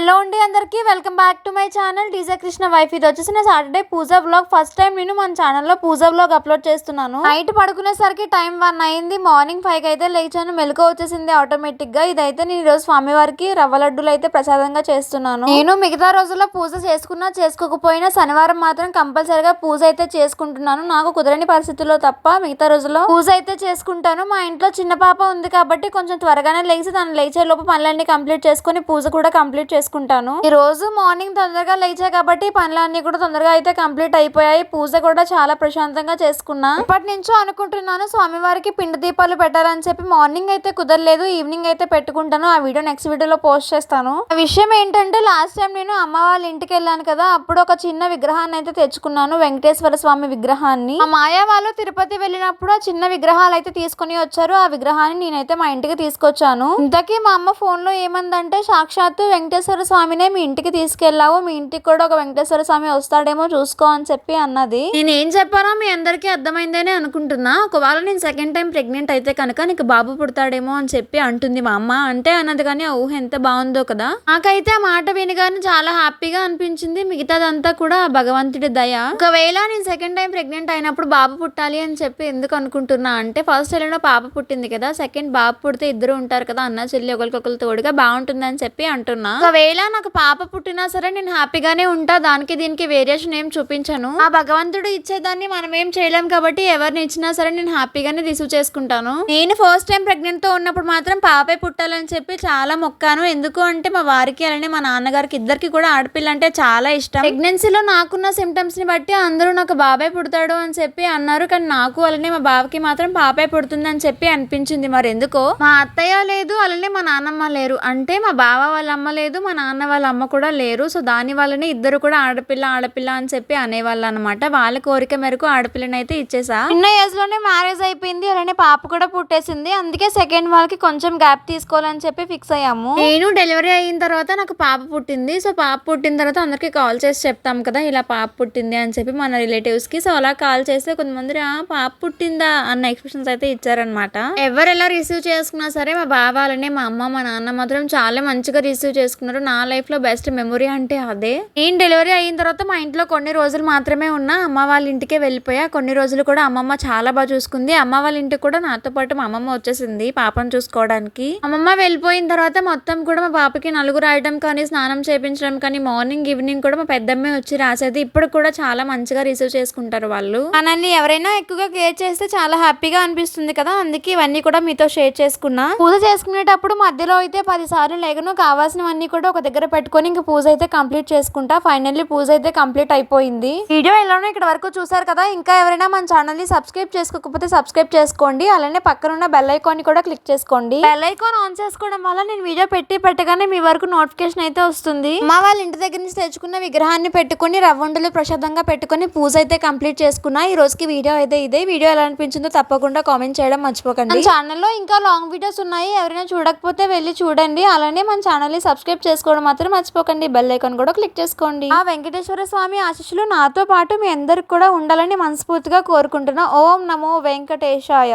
Hello అండి అందరికీ. Welcome back to my channel DJ Krishna wife. ఇది వచ్చేసి నా Saturday puja blog first time నేను మన ఛానల్లో పూజా బ్లాగ్ అప్లోడ్ చేస్తున్నాను. నైట్ పడుకునేసరికి టైం వన్ అయింది. మార్నింగ్ ఫైవ్ అయితే లేచాను. మెలకు వచ్చేసింది ఆటోమేటిక్గా ఇదైతే నేను ఈరోజు స్వామివారికి రవ్వ లడ్డూలు అయితే ప్రసాదంగా చేస్తున్నాను. నేను మిగతా రోజుల్లో పూజ చేసుకున్నా చేసుకోకపోయినా శనివారం మాత్రం కంపల్సరిగా పూజ అయితే చేసుకుంటున్నాను. నాకు కుదరని పరిస్థితుల్లో తప్ప మిగతా రోజుల్లో పూజ అయితే చేసుకుంటాను. మా ఇంట్లో చిన్న పాప ఉంది కాబట్టి కొంచెం త్వరగానే లేచి తను లేచే లోపు పనులన్నీ కంప్లీట్ చేసుకుని పూజ కూడా కంప్లీట్ చేసుకుంటాను ఈ రోజు మార్నింగ్ తొందరగా లేచా కాబట్టి పనులన్నీ కూడా తొందరగా అయితే కంప్లీట్ అయిపోయాయి. పూజ కూడా చాలా ప్రశాంతంగా చేసుకున్నా. ఇప్పటి నుంచో అనుకుంటున్నాను స్వామివారికి పిండి దీపాలు పెట్టాలని చెప్పి మార్నింగ్ అయితే కుదరలేదు. ఈవినింగ్ అయితే పెట్టుకుంటాను. ఆ వీడియో నెక్స్ట్ వీడియోలో పోస్ట్ చేస్తాను. ఆ విషయం ఏంటంటే లాస్ట్ టైం నేను అమ్మ వాళ్ళ ఇంటికి వెళ్ళాను కదా అప్పుడు ఒక చిన్న విగ్రహాన్ని అయితే తెచ్చుకున్నాను వెంకటేశ్వర స్వామి విగ్రహాన్ని. ఆ మాయా వాళ్ళు తిరుపతి వెళ్ళినప్పుడు ఆ చిన్న విగ్రహాలు అయితే తీసుకుని వచ్చారు. ఆ విగ్రహాన్ని నేనైతే మా ఇంటికి తీసుకొచ్చాను. ఇంతకీ మా అమ్మ ఫోన్లో ఏమందంటే సాక్షాత్తు వెంకటేశ్వర స్వామినే మీ ఇంటికి తీసుకెళ్ళావు మీ ఇంటికి కూడా ఒక వెంకటేశ్వర స్వామి వస్తాడేమో చూసుకో అని చెప్పి అన్నది. నేను ఏం చెప్పానో మీ అందరికీ అర్థమైందని అనుకుంటున్నా. ఒకవేళ నేను సెకండ్ టైం ప్రెగ్నెంట్ అయితే కనుక నీకు బాబు పుడతాడేమో అని చెప్పి అంటుంది మా అమ్మ. అంటే అన్నది కానీ ఆ ఊహ ఎంత బాగుందో కదా. నాకైతే ఆ మాట వినగానే చాలా హ్యాపీగా అనిపించింది. మిగతాదంతా కూడా భగవంతుడి దయ. ఒకవేళ నేను సెకండ్ టైం ప్రెగ్నెంట్ అయినప్పుడు బాబు పుట్టాలి అని చెప్పి ఎందుకు అనుకుంటున్నా అంటే ఫస్ట్ వెళ్ళిన పాప పుట్టింది కదా సెకండ్ బాబు పుడితే ఇద్దరు ఉంటారు కదా అన్న చెల్లి ఒకరికొకరు తోడుగా బాగుంటుంది అని చెప్పి అంటున్నా. ఒకవేళ నాకు పాప పుట్టినా సరే నేను హ్యాపీగానే ఉంటా. దానికి దీనికి వేరియేషన్ ఏం చూపించను. ఆ భగవంతుడు ఇచ్చేదాన్ని మనం ఏం చేయలేం కాబట్టి ఎవరిని ఇచ్చినా సరే నేను హ్యాపీగానే రిసీవ్ చేసుకుంటాను. నేను ఫస్ట్ టైం ప్రెగ్నెంట్తో ఉన్నప్పుడు మాత్రం పాపే పుట్టాలని చెప్పి చాలా మొక్కాను. ఎందుకు అంటే మా వారికి అలానే మా నాన్నగారికి ఇద్దరికి కూడా ఆడపిల్ల అంటే చాలా ఇష్టం. ప్రెగ్నెన్సీలో నాకున్న సిమ్టమ్స్ని బట్టి అందరూ నాకు బాబాయ్ పుడతాడు అని చెప్పి అన్నారు. కానీ నాకు అలానే మా బావకి మాత్రం పాపే పుడుతుంది అని చెప్పి అనిపించింది. మరి ఎందుకో మా అత్తయ్య లేదు అలానే మా నాన్నమ్మ లేరు. అంటే మా బావ వాళ్ళ అమ్మ లేదు మా నాన్న వాళ్ళ అమ్మ కూడా లేరు. సో దాని వల్లనే ఇద్దరు కూడా ఆడపిల్ల ఆడపిల్ల అని చెప్పి అనేవాళ్ళు అనమాట వాళ్ళ కోరిక మేరకు ఆడపిల్లని అయితే ఇచ్చేసా. చిన్న ఏజ్లోనే మ్యారేజ్ అయిపోయింది. అలానే పాప కూడా పుట్టేసింది. అందుకే సెకండ్ వాళ్ళకి కొంచెం గ్యాప్ తీసుకోవాలని చెప్పి ఫిక్స్ అయ్యాము. నేను డెలివరీ అయిన తర్వాత నాకు పాప పుట్టింది. సో పాప పుట్టిన తర్వాత అందరికి కాల్ చేసి చెప్తాం కదా ఇలా పాప పుట్టింది అని చెప్పి మన రిలేటివ్స్కి. సో అలా కాల్ చేస్తే కొంతమంది "ఆ, పాప పుట్టిందా అన్న ఎక్స్ప్రెషన్స్ అయితే ఇచ్చారనమాట ఎవరు ఎలా రిసీవ్ చేసుకున్నా సరే మా బాబాలనే మా అమ్మ మా నాన్న మాత్రం చాలా మంచిగా రిసీవ్ చేసుకున్నారు. నా లైఫ్లో బెస్ట్ మెమొరీ అంటే అదే. నేను డెలివరీ అయిన తర్వాత మా ఇంట్లో కొన్ని రోజులు మాత్రమే ఉన్నా అమ్మ వాళ్ళ ఇంటికే వెళ్ళిపోయా. కొన్ని రోజులు కూడా అమ్మమ్మ చాలా బాగా చూసుకుంది. అమ్మ వాళ్ళ ఇంటికి కూడా నాతో పాటు మా అమ్మమ్మ వచ్చేసింది పాపను చూసుకోవడానికి. అమ్మమ్మ వెళ్ళిపోయిన తర్వాత మొత్తం కూడా మా పాపకి నలుగు రాయడం కానీ స్నానం చేయించడం కానీ మార్నింగ్ ఈవినింగ్ కూడా మా పెద్దమ్మే వచ్చి రాసేది. ఇప్పుడు కూడా చాలా మంచిగా రిసీవ్ చేసుకుంటారు వాళ్ళు. మనల్ని ఎవరైనా ఎక్కువగా కేర్ చేస్తే చాలా హ్యాపీగా అనిపిస్తుంది కదా. అందుకే ఇవన్నీ కూడా మీతో షేర్ చేసుకున్నా. పూజ చేసుకునేటప్పుడు మధ్యలో అయితే పది సార్లు లేగను. కావాల్సినవన్నీ కూడా ఒక దగ్గర పెట్టుకొని ఇంకా పూజ అయితే కంప్లీట్ చేసుకుంటా. ఫైనల్లీ పూజ అయితే కంప్లీట్ అయిపోయింది. వీడియో ఎలానో ఇక్కడ వరకు చూసారు కదా. ఇంకా ఎవరైనా మన ఛానల్ని సబ్స్క్రైబ్ చేసుకోకపోతే సబ్స్క్రైబ్ చేసుకోండి. అలానే పక్కన ఉన్న బెల్ ఐకాన్ కూడా క్లిక్ చేసుకోండి. బెల్ ఐకాన్ ఆన్ చేసుకోవడం వల్ల నేను వీడియో పెట్టి పెట్టగానే మీ వరకు నోటిఫికేషన్ అయితే వస్తుంది. మా వాళ్ళ ఇంటి దగ్గర నుంచి తెచ్చుకున్న విగ్రహాన్ని పెట్టుకుని రవ్వండులు ప్రశాంతంగా పెట్టుకుని పూజ అయితే కంప్లీట్ చేసుకున్నా. ఈ రోజుకి వీడియో అయితే ఇదే. వీడియో ఎలా అనిపించిందో తప్పకుండా కామెంట్ చేయడం మర్చిపోకండి. ఛానల్లో ఇంకా లాంగ్ వీడియోస్ ఉన్నాయి. ఎవరైనా చూడకపోతే వెళ్ళి చూడండి. అలానే మన ఛానల్ని సబ్స్క్రైబ్ చేసుకోవడం మాత్రం మర్చిపోకండి. బెల్ ఐకాన్ కూడా క్లిక్ చేసుకోండి. ఆ వెంకటేశ్వర స్వామి ఆశీస్సులు నాతో పాటు మీ అందరికి కూడా ఉండాలని మనస్ఫూర్తిగా కోరుకుంటున్నా. ఓం నమో వెంకటేశాయ.